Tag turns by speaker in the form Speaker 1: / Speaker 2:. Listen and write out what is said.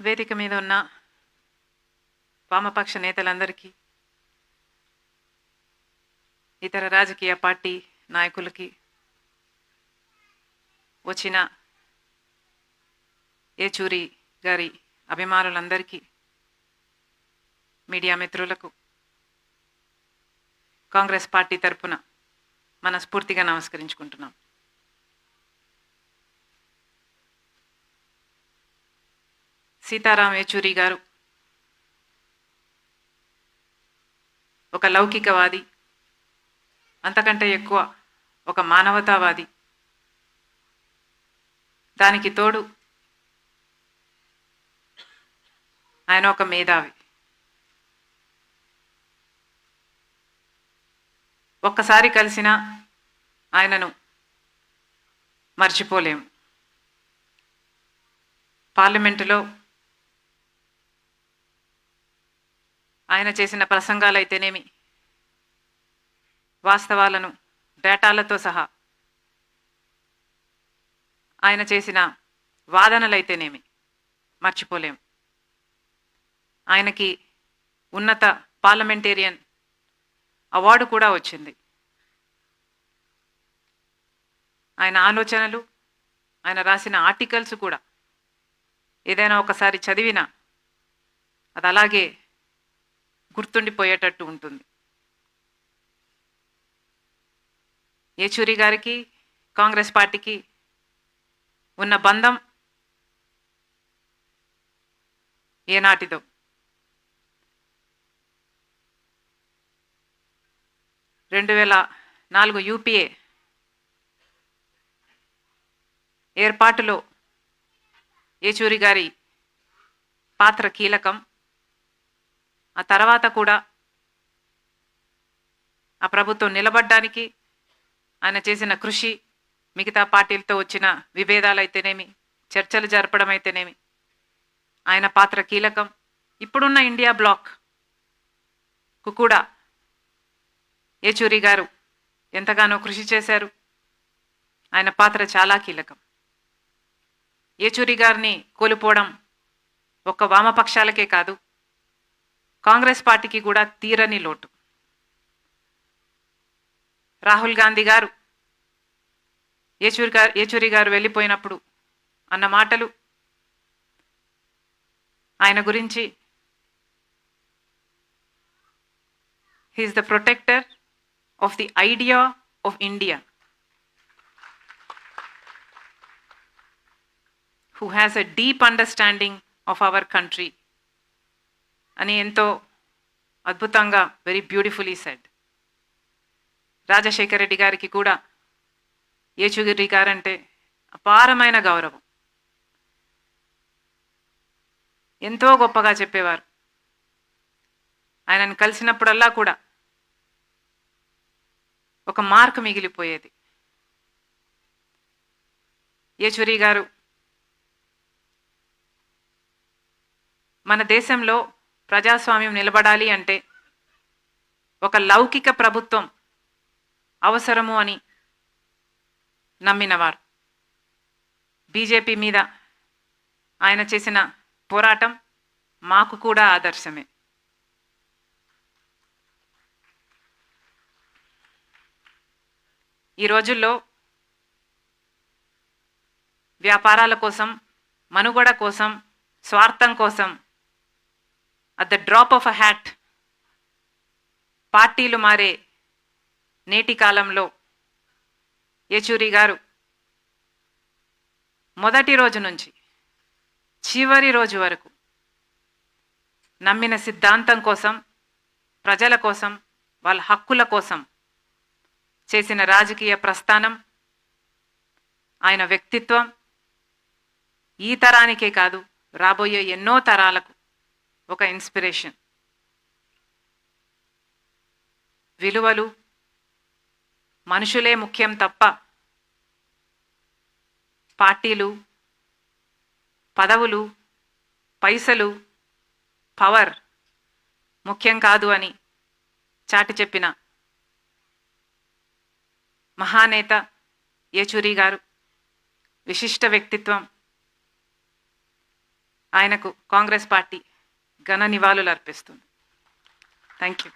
Speaker 1: వేదిక మీద ఉన్న వామపక్ష నేతలందరికీ ఇతర రాజకీయ పార్టీ నాయకులకి వచ్చిన ఏచూరి గారి అభిమానులందరికీ మీడియా మిత్రులకు కాంగ్రెస్ పార్టీ తరపున మనస్ఫూర్తిగా నమస్కరించుకుంటున్నాం. సీతారాం యేచూరి గారు. ఒక లౌకికవాది అంతకంటే ఎక్కువ ఒక మానవతావాది. దానికి తోడు ఆయన ఒక మేధావి. ఒక్కసారి కలిసిన ఆయనను మర్చిపోలేము. పార్లమెంటులో ఆయన చేసిన ప్రసంగాలైతేనేమి? వాస్తవాలను డేటాలతో సహా. ఆయన చేసిన వాదనలైతేనేమి? మర్చిపోలేం. ఆయనకి ఉన్నత పార్లమెంటేరియన్ అవార్డు కూడా వచ్చింది. ఆయన ఆలోచనలు ఆయన రాసిన ఆర్టికల్స్ కూడా. ఏదైనా ఒకసారి చదివినా అది అలాగే గుర్తుండిపోయేటట్టు ఉంటుంది. యేచూరి గారికి కాంగ్రెస్ పార్టీకి ఉన్న బంధం ఏనాటిదో. రెండు వేల నాలుగు యూపీఏ ఏర్పాటులో యేచూరి గారి పాత్ర కీలకం. ఆ తర్వాత కూడా ఆ ప్రభుత్వం నిలబడ్డానికి ఆయన చేసిన కృషి మిగతా పార్టీలతో వచ్చిన విభేదాలు అయితేనేమి చర్చలు జరపడం అయితేనేమి ఆయన పాత్ర కీలకం. ఇప్పుడున్న ఇండియా బ్లాక్కు కూడా ఏచూరి గారు ఎంతగానో కృషి చేశారు. ఆయన పాత్ర చాలా కీలకం. ఏచూరి గారిని కోల్పోవడం ఒక్క వామపక్షాలకే కాదు కాంగ్రెస్ పార్టీకి కూడా తీరని లోటు. రాహుల్ గాంధీ గారు ఏచూరి గారు ఏచూరి గారు వెళ్ళిపోయినప్పుడు అన్న మాటలు ఆయన గురించి he's the protector of the idea of India who has a deep understanding of our country అని ఎంతో అద్భుతంగా very beautifully said Rajasekhara Reddy గారికి కూడా యేచుగిరి గారంటే అపారమైన గౌరవం. ఎంతో గొప్పగా చెప్పేవారు. ఆయనను కలిసినప్పుడల్లా కూడా ఒక మార్క్ మిగిలిపోయేది. ఏచూరి గారు మన దేశంలో ప్రజాస్వామ్యం నిలబడాలి అంటే ఒక లౌకిక ప్రభుత్వం అవసరము అని నమ్మినవారు. బీజేపీ మీద ఆయన చేసిన పోరాటం మాకు కూడా ఆదర్శమే. ఈ రోజుల్లో వ్యాపారాల కోసం మనుగడ కోసం స్వార్థం కోసం at the drop of a hat పార్టీలు మారే నేటి కాలంలో ఏచూరి గారు మొదటి రోజు నుంచి చివరి రోజు వరకు నమ్మిన సిద్ధాంతం కోసం ప్రజల కోసం వాళ్ళ హక్కుల కోసం చేసిన రాజకీయ ప్రస్థానం ఆయన వ్యక్తిత్వం ఈ తరానికే కాదు రాబోయే ఎన్నో తరాలకు ఒక ఇన్స్పిరేషన్. విలువలు మనుషులే ముఖ్యం తప్ప పార్టీలు పదవులు పైసలు పవర్ ముఖ్యం కాదు అని చాటి చెప్పిన మహానేత యేచూరి గారు విశిష్ట వ్యక్తిత్వం ఆయనకు కాంగ్రెస్ పార్టీ ఘన నివాళులు అర్పిస్తుంది. Thank you